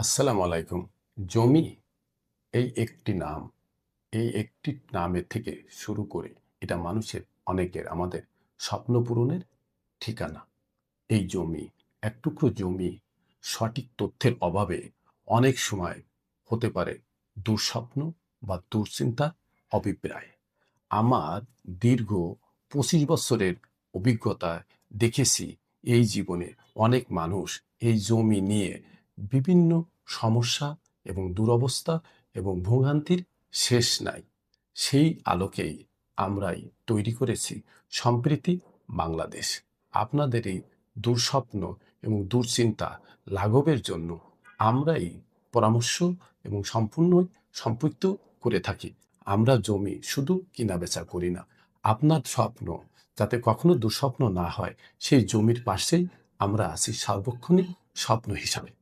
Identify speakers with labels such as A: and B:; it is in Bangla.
A: আসসালামু আলাইকুম। জমি, এই একটি নাম, এই একটি নামের থেকে শুরু করে এটা মানুষের অনেকের, আমাদের স্বপ্ন পূরণের ঠিকানা। এই জমি, এক টুকরো জমি সঠিক তথ্যের অভাবে অনেক সময় হতে পারে দুঃস্বপ্ন বা দুশ্চিন্তা, অভিপ্রায়। আমার দীর্ঘ পঁচিশ বছরের অভিজ্ঞতায় দেখেছি, এই জীবনে অনেক মানুষ এই জমি নিয়ে বিভিন্ন সমস্যা এবং দুরবস্থা এবং ভোগান্তির শেষ নাই। সেই আলোকেই আমরাই তৈরি করেছি সম্প্রীতি বাংলাদেশ। আপনাদের এই দুঃস্বপ্ন এবং দুশ্চিন্তা লাঘবের জন্য আমরাই পরামর্শ এবং সম্পূর্ণ সম্পৃক্ত করে থাকি। আমরা জমি শুধু কিনা বেচা করি না। আপনার স্বপ্ন যাতে কখনো দুঃস্বপ্ন না হয়, সেই জমির পাশেই আমরা আছি সার্বক্ষণিক স্বপ্ন হিসাবে।